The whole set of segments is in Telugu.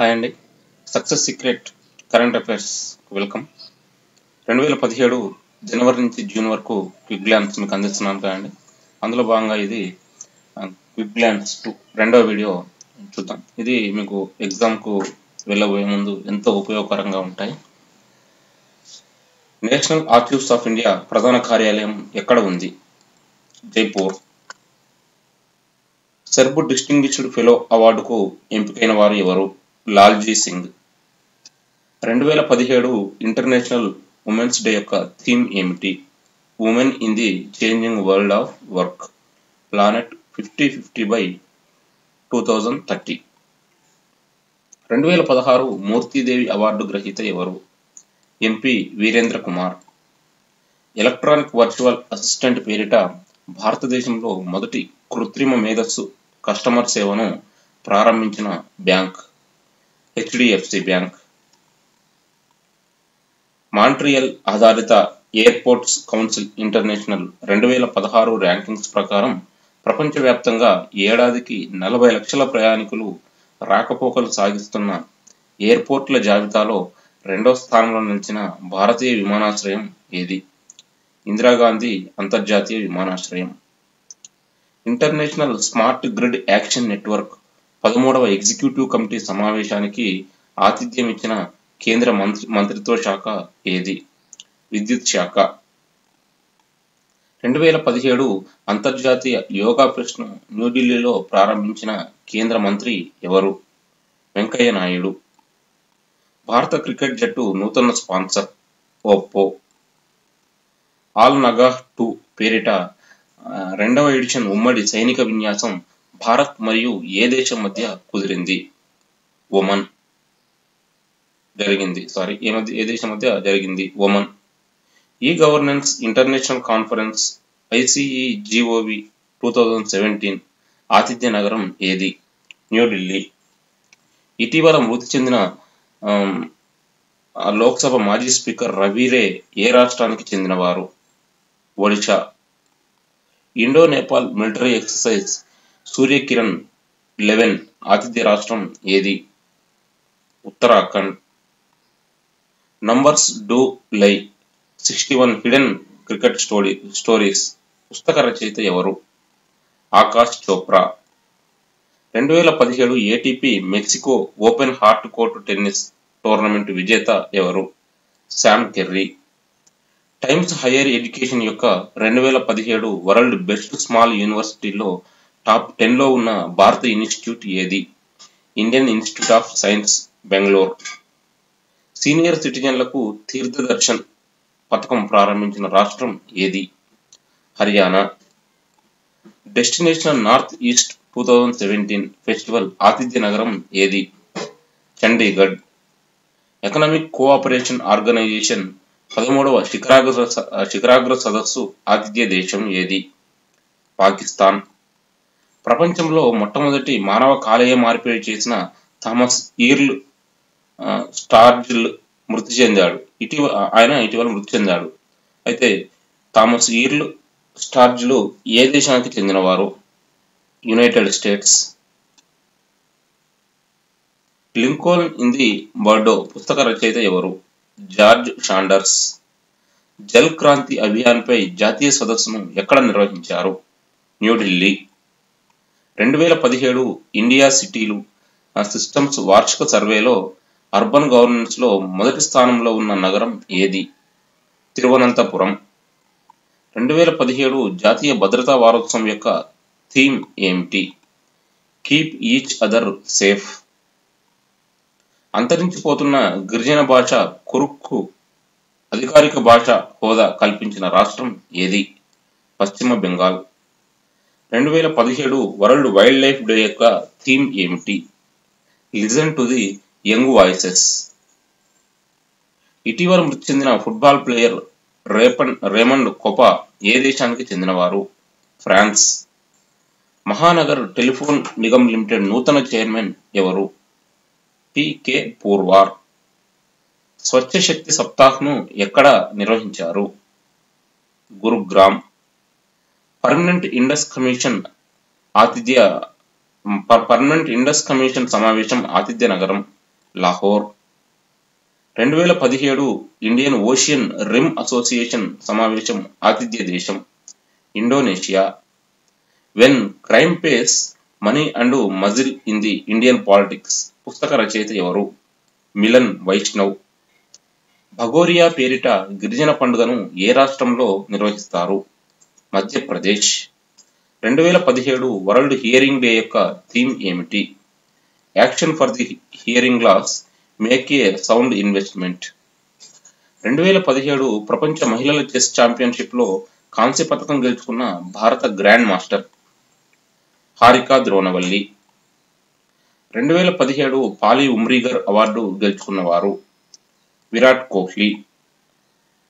హాయ్ అండి. Success secret current affairs welcome. రెండు వేల పదిహేడు జనవరి నుంచి జూన్ వరకు క్విక్ గ్లాన్స్ మీకు అందిస్తున్నాను కదండి. అందులో భాగంగా ఇది క్విక్ గ్లాన్స్ టూ రెండవ వీడియో చూద్దాం. ఇది మీకు ఎగ్జామ్కు వెళ్ళబోయే ముందు ఎంతో ఉపయోగకరంగా ఉంటాయి. నేషనల్ ఆర్చివ్స్ ఆఫ్ ఇండియా ప్రధాన కార్యాలయం ఎక్కడ ఉంది? జైపూర్. సెర్బు డిస్టింగ్విష్డ్ ఫెలో అవార్డుకు ఎంపికైన వారు ఎవరు? లాల్జీ సింగ్. రెండు వేల పదిహేడు ఇంటర్నేషనల్ ఉమెన్స్ డే యొక్క థీమ్ ఏమిటి? Women in the changing world of work planet fifty fifty by two thousand thirty రెండు వేల పదహారు మూర్తిదేవి అవార్డు గ్రహీత ఎవరు? MP Virendra Kumar electronic virtual assistant పేరిట భారతదేశంలో మొదటి కృత్రిమ మేధస్సు కస్టమర్ సేవను ప్రారంభించిన బ్యాంక్. HDFC bank. మాంట్రియల్ ఆధారిత ఎయిర్పోర్ట్స్ కౌన్సిల్ ఇంటర్నేషనల్ రెండు వేల పదహారు ర్యాంకింగ్స్ ప్రకారం ప్రపంచవ్యాప్తంగా ఏడాదికి నలభై లక్షల ప్రయాణికులు రాకపోకలు సాగిస్తున్న ఎయిర్పోర్ట్ల జాబితాలో రెండో స్థానంలో నిలిచిన భారతీయ విమానాశ్రయం ఏది? ఇందిరాగాంధీ అంతర్జాతీయ విమానాశ్రయం. International smart grid action network పదమూడవ ఎగ్జిక్యూటివ్ కమిటీ సమావేశానికి ఆతిథ్యం ఇచ్చిన కేంద్ర మంత్రి మంత్రిత్వ శాఖ ఏది? విద్యుత్ శాఖ. రెండు వేల పదిహేడు అంతర్జాతీయ యోగా ప్రశ్న న్యూఢిల్లీలో ప్రారంభించిన కేంద్ర మంత్రి ఎవరు? వెంకయ్య నాయుడు. భారత క్రికెట్ జట్టు నూతన sponsor Oppo Al Nagah two పేరిట రెండవ ఎడిషన్ ఉమ్మడి సైనిక విన్యాసం భారత్ మరియు ఏ దేశం మధ్య కుదిరింది? ఒమన్ జరిగింది. సారీ ఏ మధ్య ఏ దేశం మధ్య జరిగింది? Oman. E governance international conference ICE GOV two thousand seventeen ఆతిథ్య నగరం ఏది? న్యూఢిల్లీ ఇటీవల మృతి చెందిన లోక్సభ మాజీ స్పీకర్ రవీరే ఏ రాష్ట్రానికి చెందినవారు? Odisha. Indo Nepal military exercise Surya Kiran eleven ఆతిథ్య రాష్ట్రం ఏది? Uttarakhand. Numbers do lie. Sixty one hidden cricket story stories. పుస్తక రచయిత ఎవరు? ఆకాష్ చోప్రా. రెండు వేల పదిహేడు ATP Mexico open hard court tennis tournament విజేత ఎవరు? Sam Kerry. Times higher education యొక్క రెండు వేల పదిహేడు వరల్డ్ బెస్ట్ స్మాల్ యూనివర్సిటీలో టాప్ టెన్లో ఉన్న భారత ఇన్స్టిట్యూట్ ఏది? Indian institute of science Bengaluru. Senior సిటిజన్లకు Tirthdarshan పథకం ప్రారంభించిన రాష్ట్రం ఏది? Haryana. Destination north east two thousand seventeen festival ఆతిథ్య నగరం ఏది? చండీగఢ్. ఎకనామిక్ కోఆపరేషన్ ఆర్గనైజేషన్ పదమూడవ శిఖరాగ్ర శిఖరాగ్ర సదస్సు ఆతిథ్య దేశం ఏది? పాకిస్తాన్. ప్రపంచంలో మొట్టమొదటి మానవ కాలేయ మార్పిడి చేసిన థామస్ ఈర్ల్ స్టార్జిల్ మృతి చెందాడు. ఇటీవల ఆయన ఇటీవల మృతి చెందాడు. అయితే థామస్ ఈర్ల్ స్టార్జ్లు ఏ దేశానికి చెందినవారు? United States. Lincoln in the Bardo పుస్తక రచయిత ఎవరు? George Saunders. జల్ క్రాంతి అభియాన్పై జాతీయ సదస్సును ఎక్కడ నిర్వహించారు? న్యూఢిల్లీ రెండు వేల పదిహేడు ఇండియా సిటీలు సిస్టమ్స్ వార్షిక సర్వేలో అర్బన్ గవర్నెన్స్లో మొదటి స్థానంలో ఉన్న నగరం ఏది? తిరువనంతపురం. రెండు వేల పదిహేడు జాతీయ భద్రతా వారోత్సవం యొక్క థీమ్ ఏమిటి? Keep each other safe. అంతరించిపోతున్న గిరిజన భాష కురుక్కు అధికారిక భాష హోదా కల్పించిన రాష్ట్రం ఏది? పశ్చిమ బెంగాల్. రెండు వేల పదిహేడు వరల్డ్ వైల్డ్ లైఫ్ డే యొక్క థీమ్ ఏమిటి? Listen to the young voices ఇటీవల మృతి చెందిన ఫుట్బాల్ ప్లేయర్ రేపన్ రేమండ్ కొపా ఏ దేశానికి చెందినవారు? France. Mahanagar telephone Nigam limited నూతన చైర్మన్ ఎవరు? పికే పూర్వార్. స్వచ్ఛ శక్తి సప్తాహ్ను ఎక్కడ నిర్వహించారు? గురుగ్రామ్. పర్మనెంట్ ఇండస్ కమిషన్ ఆతిథ్య పర్మనెంట్ ఇండస్ కమిషన్ సమావేశం ఆతిథ్య నగరం లాహోర్ రెండు వేల పదిహేడు ఇండియన్ ఓషియన్ రిమ్ అసోసియేషన్ సమావేశం ఆతిథ్య దేశం Indonesia when crime pays money and muscle in the Indian politics పుస్తక రచయిత ఎవరు మిలన్ వైష్ణవ్ భగోరియా పేరిట గిరిజన పండుగను ఏ రాష్ట్రంలో నిర్వహిస్తారు మధ్యప్రదేశ్. రెండు వేల పదిహేడు వరల్డ్ హియరింగ్ డే యొక్క థీమ్ ఏమిటి? Action for the hearing loss make a sound investment. రెండు వేల పదిహేడు ప్రపంచ మహిళల చెస్ ఛాంపియన్షిప్లో కాంస్య పథకం గెలుచుకున్న భారత గ్రాండ్ మాస్టర్ హారికా ద్రోణవల్లి. రెండు వేల పదిహేడు పాలి ఉమ్రీగర్ అవార్డు గెలుచుకున్నవారు విరాట్ కోహ్లీ.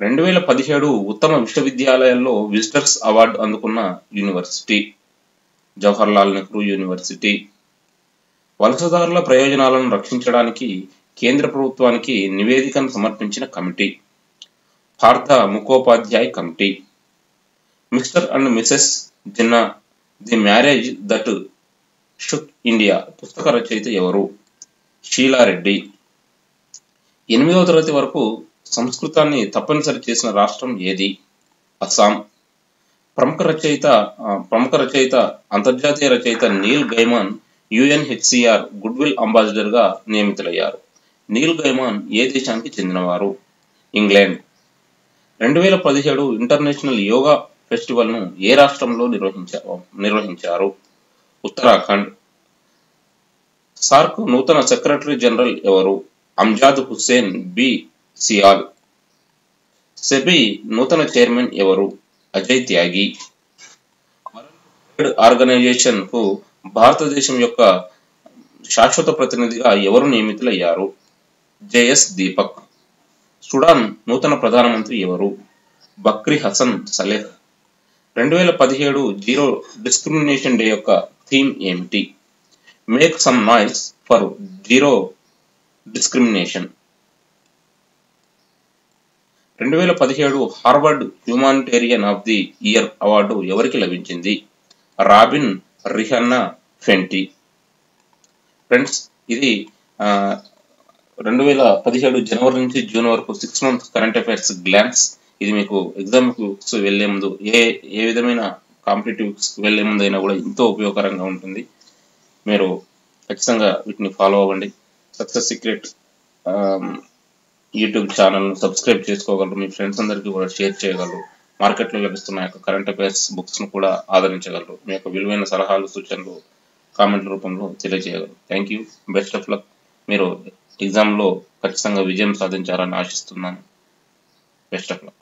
రెండు వేల పదిహేడు ఉత్తమ విశ్వవిద్యాలయాల్లో విజిటర్స్ అవార్డు అందుకున్న యూనివర్సిటీ జవహర్లాల్ నెహ్రూ యూనివర్సిటీ. వలసదారుల ప్రయోజనాలను రక్షించడానికి కేంద్ర ప్రభుత్వానికి నివేదికను సమర్పించిన కమిటీ. భారత Mukhopadhyay committee. Mr and Mrs Jinnah the marriage that shook India పుస్తక రచయిత ఎవరు? షీలారెడ్డి. ఎనిమిదవ తరగతి వరకు సంస్కృతాన్ని తప్పనిసరి చేసిన రాష్ట్రం ఏది? అస్సాం. ప్రముఖ రచయిత ప్రముఖ రచయిత అంతర్జాతీయ రచయిత నీల్ గైమాన్ యుఎన్హెచ్సిఆర్ గుడ్విల్ అంబాసిడర్గా నియమితులయ్యారు. నీల్ గైమాన్ ఏ దేశానికి చెందినవారు? ఇంగ్లాండ్. రెండు వేల పదిహేడు ఇంటర్నేషనల్ యోగా ఫెస్టివల్ను ఏ రాష్ట్రంలో నిర్వహించారు నిర్వహించారు? ఉత్తరాఖండ్. సార్క్ నూతన సెక్రటరీ జనరల్ ఎవరు? అంజాద్ హుస్సేన్ బి. సియాల్. సెబీ నూతన చైర్మన్ ఎవరు? అజయ్ త్యాగి. ఆర్గనైజేషన్కు భారతదేశం యొక్క శాశ్వత ప్రతినిధిగా ఎవరు నియమితులయ్యారు? జేఎస్ దీపక్. సుడాన్ నూతన ప్రధానమంత్రి ఎవరు? Bakri Hassan Saleh. రెండు వేల పదిహేడు జీరో డిస్క్రిమినేషన్ డే యొక్క థీమ్ ఏమిటి? Make some noise for zero discrimination. రెండు వేల పదిహేడు Harvard humanitarian of the year award ఎవరికి లభించింది? Robin Rihanna Fenty. ఫ్రెండ్స్ ఇది రెండు వేల పదిహేడు జనవరి నుంచి జూన్ వరకు six months current affairs glance. ఇది మీకు ఎగ్జామ్స్ బుక్స్ వెళ్ళే ముందు ఏ ఏ విధమైన కాంపిటేటివ్స్ వెళ్ళే ముందు అయినా కూడా ఎంతో ఉపయోగకరంగా ఉంటుంది. మీరు ఖచ్చితంగా వీటిని ఫాలో అవ్వండి. Success secret YouTube channel subscribe చేసుకోగలరు. మీ ఫ్రెండ్స్ అందరికీ కూడా షేర్ చేయగలరు. మార్కెట్లో లభిస్తున్న యొక్క కరెంట్ అఫైర్స్ బుక్స్ను కూడా ఆదరించగలరు. మీ యొక్క విలువైన సలహాలు సూచనలు కామెంట్ రూపంలో తెలియజేయగలరు. Thank you best of luck మీరు ఎగ్జామ్లో ఖచ్చితంగా విజయం సాధించాలని ఆశిస్తున్నాను. Best of luck